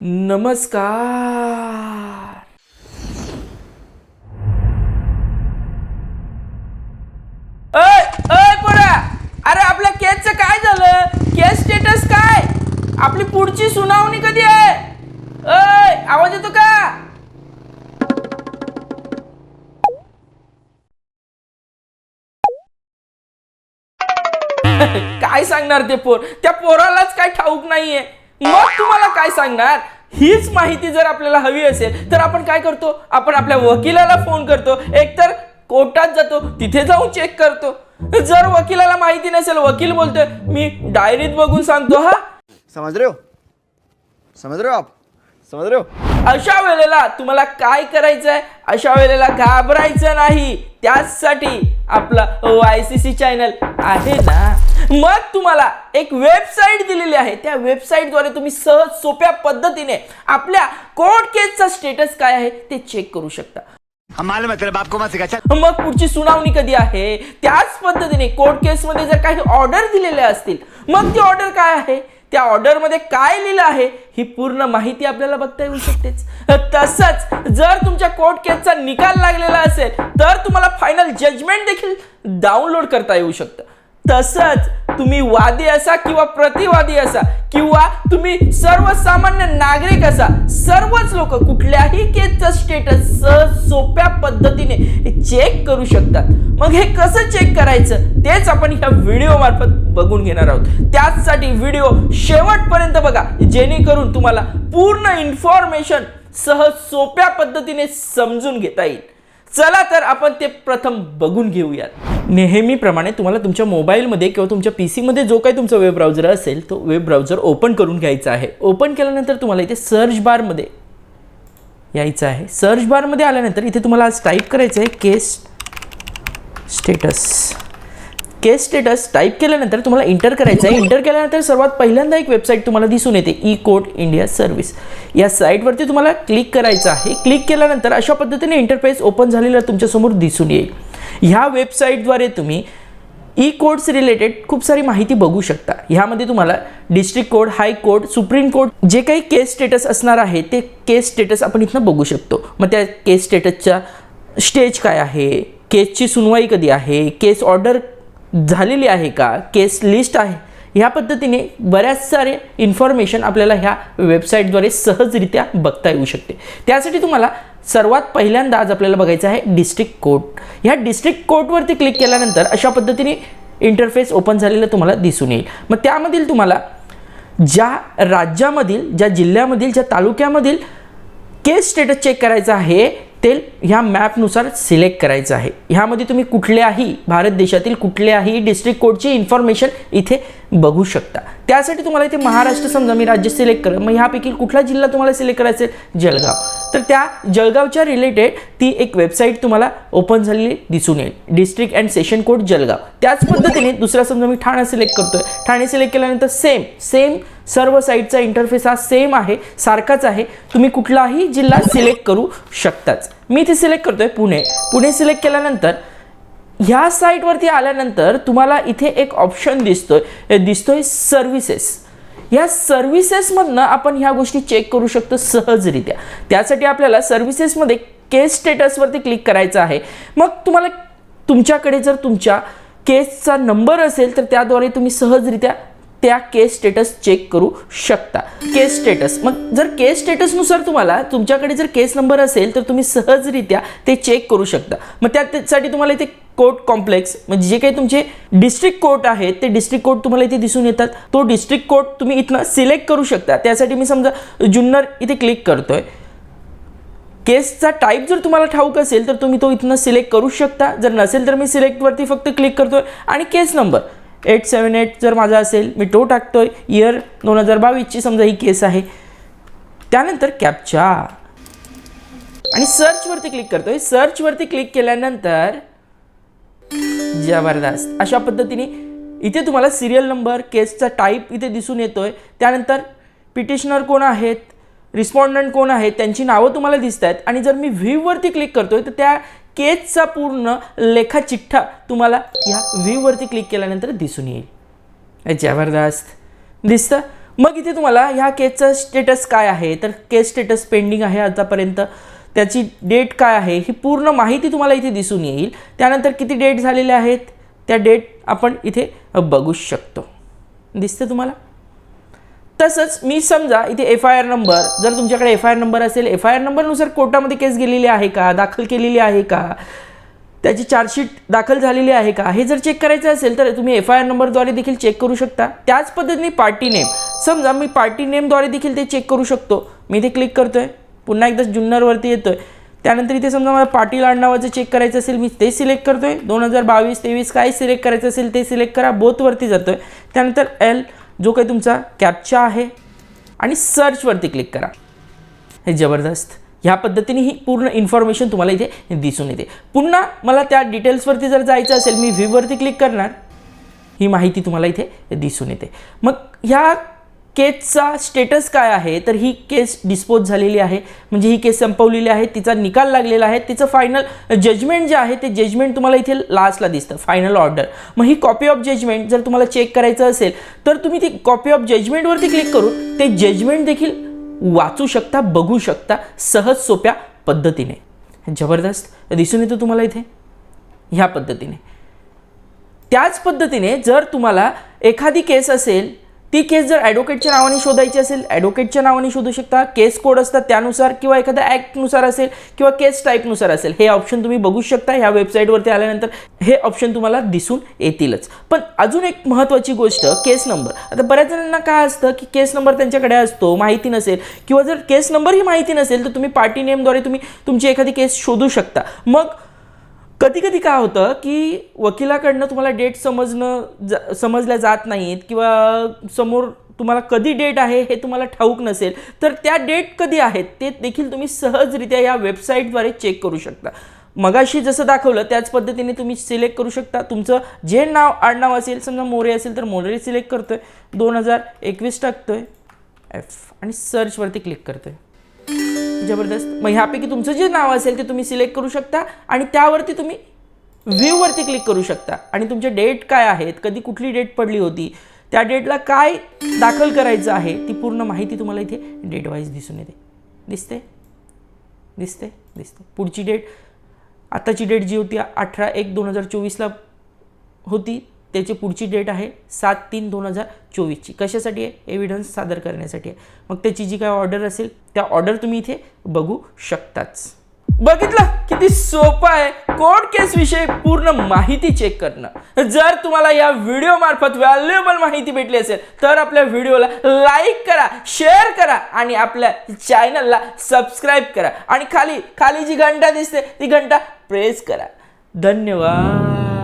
नमस्कार. अय अय पोरा अरे आपल्या केसचं काय झालं? केस स्टेटस काय? आपली पुढची सुनावणी कधी आहे? अय आवाज येतो का? काय सांगणार ते पोर? त्या पोरालाच काय ठाऊक नाहीये. मग तुम्हाला काय सांगणार? हीच माहिती जर आपल्याला हवी असेल तर आपण काय करतो? आपण आपल्या वकिलाला फोन करतो. एकतर कोर्टात जातो तिथे जाऊन चेक करतो. जर वकिलाला माहिती नसेल वकील बोलतोय मी डायरीत बघून सांगतो हा. समझ रहे हो? समझ रहे हो आप? समझ रहे हो? अशा वेळेला तुम्हाला काय करायचंय? अशा वेळेला घाबरायचं नाही. त्याचसाठी आपला वाय सी सी चॅनल आहे ना? मग तुम्हाला एक वेबसाईट दिलेली आहे. त्या वेबसाईटद्वारे तुम्ही सहज सोप्या पद्धतीने आपल्या कोर्ट केसचा स्टेटस काय आहे ते चेक करू शकता. मग पुढची सुनावणी कधी आहे? त्याच पद्धतीने कोर्ट केसमध्ये जर काही ऑर्डर दिलेल्या असतील मग ती ऑर्डर काय आहे? त्या ऑर्डरमध्ये काय लिहिलं आहे? ही पूर्ण माहिती आपल्याला बघता येऊ शकतेच. तसंच जर तुमच्या कोर्ट केसचा निकाल लागलेला असेल तर तुम्हाला फायनल जजमेंट देखील डाउनलोड करता येऊ शकतं. तसंच तुम्ही वादी असा किंवा प्रतिवादी असा किंवा तुम्ही सर्वसामान्य नागरिक असा सर्वच लोक कुठल्याही केसचं स्टेटस सहज सोप्या पद्धतीने चेक करू शकतात. मग हे कसं चेक करायचं? तेच आपण ह्या व्हिडिओ मार्फत बघून घेणार आहोत. त्याचसाठी व्हिडिओ शेवटपर्यंत बघा जेणेकरून तुम्हाला पूर्ण इन्फॉर्मेशन सहज सोप्या पद्धतीने समजून घेता येईल. चला तर आपण ते प्रथम बघून घेऊयात. नेहमीप्रमाणे तुम्हाला तुमच्या मोबाईलमध्ये किंवा तुमच्या पी सीमध्ये जो काही तुमचा वेब ब्राउझर असेल तो वेब ब्राउझर ओपन करून घ्यायचा आहे. ओपन केल्यानंतर तुम्हाला इथे सर्च बारमध्ये यायचं आहे. सर्च बारमध्ये आल्यानंतर इथे तुम्हाला आज टाईप करायचं आहे case status. Case status type केल्यानंतर तुम्हाला इंटर करायचं आहे. इंटर केल्यानंतर सर्वात पहिल्यांदा एक वेबसाईट तुम्हाला दिसून येते ई कोट इंडिया सर्व्हिस. या साईटवरती तुम्हाला क्लिक करायचं आहे. क्लिक केल्यानंतर अशा पद्धतीने इंटरफेस ओपन झालेला तुमच्यासमोर दिसून येईल. ह्या वेबसाईटद्वारे तुम्ही ई कोड्स रिलेटेड खूप सारी माहिती बघू शकता. ह्यामध्ये तुम्हाला district court high court supreme court जे काही केस स्टेटस असणार आहे ते केस स्टेटस आपण इथनं बघू शकतो. मग त्या केस स्टेटसच्या स्टेज काय आहे? केसची सुनवाई कधी आहे? केस ऑर्डर झालेली आहे का? केस लिस्ट आहे. ह्या पद्धतीने बऱ्याच सारे इन्फॉर्मेशन आपल्याला ह्या वेबसाईटद्वारे सहजरित्या बघता येऊ शकते. त्यासाठी तुम्हाला सर्वात पहिल्यांदा आज आपल्याला बघायचं आहे डिस्ट्रिक्ट कोर्ट ह्या डिस्ट्रिक्ट कोर्टवरती क्लिक केल्यानंतर अशा पद्धतीने इंटरफेस ओपन झालेलं तुम्हाला दिसून येईल. मग त्यामधील तुम्हाला ज्या राज्यामधील ज्या जिल्ह्यामधील ज्या तालुक्यामधील केस स्टेटस चेक करायचं आहे ते ह्या मॅपनुसार सिलेक्ट करायचं आहे. ह्यामध्ये तुम्ही कुठल्याही भारत देशातील कुठल्याही डिस्ट्रिक्ट कोडची इन्फॉर्मेशन इथे बघू शकता. त्यासाठी तुम्हाला इथे महाराष्ट्र समजा मी राज्य सिलेक्ट कर मग ह्यापैकी कुठला जिल्हा तुम्हाला सिलेक्ट करायचा आहे? जळगाव. तर त्या जळगावच्या रिलेटेड ती एक वेबसाईट तुम्हाला ओपन झालेली दिसून येईल. District and session court Jalgaon. त्याच पद्धतीने दुसरा समजा मी ठाणा सिलेक्ट करतोय. ठाणे सिलेक्ट केल्यानंतर सेम सेम सर्व साईटचा इंटरफेस हा सेम आहे सारखाच आहे. तुम्ही कुठलाही जिल्हा सिलेक्ट करू शकताच. मी इथे सिलेक्ट करतोय पुणे. पुणे सिलेक्ट केल्यानंतर ह्या साईटवरती आल्यानंतर तुम्हाला इथे एक ऑप्शन दिसतोय. दिसतोय सर्व्हिसेस या सर्व्हिसेसमधनं आपण ह्या गोष्टी चेक करू शकतो सहजरित्या. त्यासाठी आपल्याला सर्व्हिसेसमध्ये केस स्टेटसवरती क्लिक करायचं आहे. मग तुम्हाला तुमच्याकडे जर तुमच्या केसचा नंबर असेल तर त्याद्वारे तुम्ही सहजरित्या त्या केस स्टेटस चेक करू शकता. केस स्टेटस मग जर केस स्टेटसनुसार तुम्हाला तुमच्याकडे जर केस नंबर असेल तर तुम्ही सहजरित्या ते चेक करू शकता. मग त्यासाठी तुम्हाला इथे कोर्ट कॉम्प्लेक्स म्हणजे जे काही तुमचे डिस्ट्रिक्ट कोर्ट आहेत ते डिस्ट्रिक्ट कोर्ट तुम्हाला इथे दिसून येतात. तो डिस्ट्रिक्ट कोर्ट तुम्ही इथनं सिलेक्ट करू शकता. त्यासाठी मी समजा जुन्नर इथे क्लिक करतोय. केसचा टाईप जर तुम्हाला ठाऊक असेल तर तुम्ही तो इथनं सिलेक्ट करू शकता. जर नसेल तर मी सिलेक्टवरती फक्त क्लिक करतोय. आणि case number eight seven eight जर माझा असेल मी तो टाकतोय. इयर दोन हजार बावीसची समजा ही केस आहे. त्यानंतर कॅपचा आणि सर्चवरती क्लिक करतोय. सर्चवरती क्लिक केल्यानंतर जबरदस्त. अशा पद्धतीने इथे तुम्हाला सिरियल नंबर केसचा टाईप इथे दिसून येतोय. त्यानंतर पिटिशनर कोण आहेत? रिस्पॉन्डंट कोण आहेत? त्यांची नावं तुम्हाला दिसत आहेत आणि जर मी व्ह्यूवरती क्लिक करतोय तर त्या केसचा पूर्ण लेखाचिठ्ठा तुम्हाला या व्ह्यूवरती क्लिक केल्यानंतर दिसून येईल. जबरदस्त. दिसतं? मग इथे तुम्हाला ह्या केसचं स्टेटस काय आहे? तर केस स्टेटस पेंडिंग आहे आतापर्यंत. त्याची डेट काय आहे? ही पूर्ण माहिती तुम्हाला इथे दिसून येईल. त्यानंतर किती डेट झालेल्या आहेत? त्या डेट आपण इथे बघू शकतो. दिसतं तुम्हाला? तसंच मी समजा इथे एफ आय आर नंबर जर तुमच्याकडे एफ आय आर नंबर असेल एफ आय आर नंबरनुसार कोर्टामध्ये केस गेलेली आहे का? दाखल केलेली आहे का? त्याची चार्जशीट दाखल झालेली आहे का? हे जर चेक करायचं असेल तर तुम्ही एफ आय आर नंबरद्वारे देखील चेक करू शकता. त्याच पद्धतीने पार्टी नेम समजा मी पार्टी नेमद्वारे देखील ते चेक करू शकतो. मी इथे क्लिक करतोय. पुन्हा एकदा जुन्नरवरती येतोय. त्यानंतर इथे समजा मला पाटील आडनावाचं चेक करायचं असेल मी ते सिलेक्ट करतोय. दोन हजार बावीस तेवीस काय सिलेक्ट करायचं असेल ते सिलेक्ट करा. बोथवरती जातोय. त्यानंतर एल जो काही तुमचा कॅप्चा आहे आणि सर्चवरती क्लिक करा. हे जबरदस्त. ह्या पद्धतीने ही पूर्ण इन्फॉर्मेशन तुम्हाला इथे दिसून येते. पुन्हा मला त्या डिटेल्सवरती जर जायचं असेल मी व्ह्यूवरती क्लिक करणार ही माहिती तुम्हाला इथे दिसून येते. मग ह्या केसचा स्टेटस काय आहे तर ही केस डिस्पोज झालेली आहे. म्हणजे ही केस संपवलेली आहे तिचा निकाल लागलेला आहे तिचं फायनल जजमेंट जे आहे ते जजमेंट तुम्हाला इथे लास्टला दिसतं फायनल ऑर्डर मग ही कॉपी ऑफ जजमेंट जर तुम्हाला चेक करायचं असेल तर तुम्ही ती कॉपी ऑफ जजमेंटवरती क्लिक करून ते जजमेंट देखील वाचू शकता बघू शकता सहज सोप्या पद्धतीने. जबरदस्त. दिसून येतं तुम्हाला इथे? ह्या पद्धतीने. त्याच पद्धतीने जर तुम्हाला एखादी केस असेल ती केस जर ॲडव्होकेटच्या नावाने शोधायची असेल ॲडव्होकेटच्या नावाने शोधू शकता. केस कोड असतात त्यानुसार किंवा एखाद्या ॲक्टनुसार असेल किंवा केस टाईपनुसार असेल. हे ऑप्शन तुम्ही बघू शकता ह्या वेबसाईटवरती आल्यानंतर. हे ऑप्शन तुम्हाला दिसून येतीलच. पण अजून एक महत्त्वाची गोष्ट केस नंबर आता बऱ्याच जणांना काय असतं की केस नंबर त्यांच्याकडे असतो माहिती नसेल. किंवा जर केस नंबर ही माहिती नसेल तर तुम्ही पार्टी नेमद्वारे तुम्ही तुमची एखादी केस शोधू शकता. मग कधी कधी काय होतं की वकिलाकडनं तुम्हाला डेट समजणं जा समजल्या जात नाहीत किंवा समोर तुम्हाला कधी डेट आहे हे तुम्हाला ठाऊक नसेल तर त्या डेट कधी आहेत ते देखील तुम्ही सहजरित्या या वेबसाईटद्वारे चेक करू शकता. मगाशी जसं दाखवलं त्याच पद्धतीने तुम्ही सिलेक्ट करू शकता. तुमचं जे नाव आडनाव असेल समजा मोरे असेल तर मोरे सिलेक्ट करतोय. दोन हजार एकवीस टाकतोय. एफ आणि सर्चवरती क्लिक करतोय. जबरदस्त. मग ह्यापैकी तुमचं जे नाव असेल ते तुम्ही सिलेक्ट करू शकता आणि त्यावरती तुम्ही व्ह्यूवरती क्लिक करू शकता. आणि तुमचे डेट काय आहेत कधी कुठली डेट पडली होती त्या डेटला काय दाखल करायचं आहे ती पूर्ण माहिती तुम्हाला इथे डेट वाईज दिसून येते. दिसते? दिसते? दिसते. पुढची डेट आत्ताची डेट जी होती अठरा एक दोन हजार चोवीसला होती त्याची पुढची डेट आहे सात तीन दोन हजार चोवीसची. कशासाठी आहे? एव्हिडन्स सादर करण्यासाठी आहे. मग त्याची जी काय ऑर्डर असेल त्या ऑर्डर तुम्ही इथे बघू शकताच. बघितलं? किती सोपं आहे. कोर्ट केस विषयी पूर्ण माहिती चेक करणं. जर तुम्हाला या व्हिडिओ मार्फत व्हॅल्युएबल माहिती भेटली असेल तर आपल्या व्हिडिओला लाईक करा शेअर करा आणि आपल्या चॅनलला सबस्क्राईब करा. आणि खाली खाली जी घंटा दिसते ती घंटा प्रेस करा. धन्यवाद.